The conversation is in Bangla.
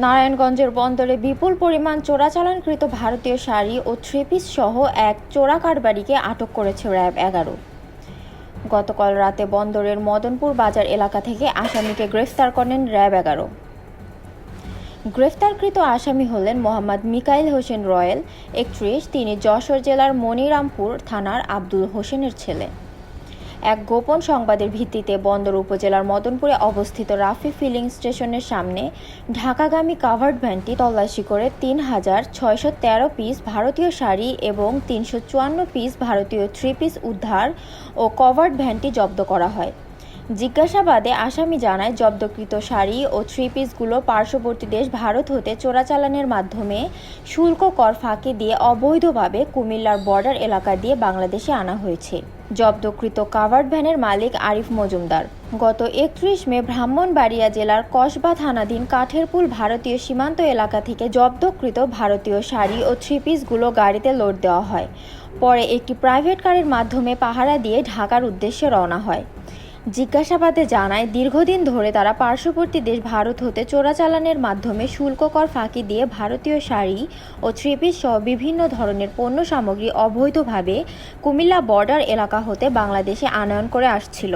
নারায়ণগঞ্জের বন্দরে বিপুল পরিমাণ চোরাচালানকৃত ভারতীয় শাড়ি ও থ্রি পিস সহ এক চোরা কারবারিকে আটক করেছে র্যাব এগারো। গতকাল রাতে বন্দরের মদনপুর বাজার এলাকা থেকে আসামিকে গ্রেফতার করেন র্যাব এগারো। গ্রেফতারকৃত আসামি হলেন মোহাম্মদ মিকাইল হোসেন রয়েল, একত্রিশ, তিনি যশোর জেলার মনিরামপুর থানার আব্দুল হোসেনের ছেলে। এক গোপন সংবাদের ভিত্তিতে বন্দর উপজেলার মদনপুরে অবস্থিত রাফি ফিলিং স্টেশনের সামনে ঢাকাগামী কাভার্ড ভ্যানটি তল্লাশি করে তিন হাজার ছয়শো তেরো পিস ভারতীয় শাড়ি এবং তিনশো চুয়ান্ন পিস ভারতীয় থ্রি পিস উদ্ধার ও কভার্ড ভ্যানটি জব্দ করা হয়। জিজ্ঞাসাবাদে আসামি জানায়, জব্দকৃত শাড়ি ও থ্রি পিসগুলো পার্শ্ববর্তী দেশ ভারত হতে চোরাচালানের মাধ্যমে শুল্ক কর ফাঁকি দিয়ে অবৈধভাবে কুমিল্লার বর্ডার এলাকা দিয়ে বাংলাদেশে আনা হয়েছে। জব্দকৃত কাভার্ড ভ্যানের মালিক আরিফ মজুমদার, গত একত্রিশ মে ব্রাহ্মণবাড়িয়া জেলার কসবা থানাধীন কাঠেরপুল ভারতীয় সীমান্ত এলাকা থেকে জব্দকৃত ভারতীয় শাড়ি ও থ্রি পিসগুলো গাড়িতে লোড দেওয়া হয়। পরে একটি প্রাইভেট কারের মাধ্যমে পাহারা দিয়ে ঢাকার উদ্দেশ্যে রওনা হয়। জিজ্ঞাসাবাদে জানায়, দীর্ঘদিন ধরে তারা পার্শ্ববর্তী দেশ ভারত হতে চোরাচালানের মাধ্যমে শুল্ক কর ফাঁকি দিয়ে ভারতীয় শাড়ি ও থ্রিপিস সহ বিভিন্ন ধরনের পণ্য সামগ্রী অবৈধভাবে কুমিল্লা বর্ডার এলাকা হতে বাংলাদেশে আনয়ন করে আসছিল।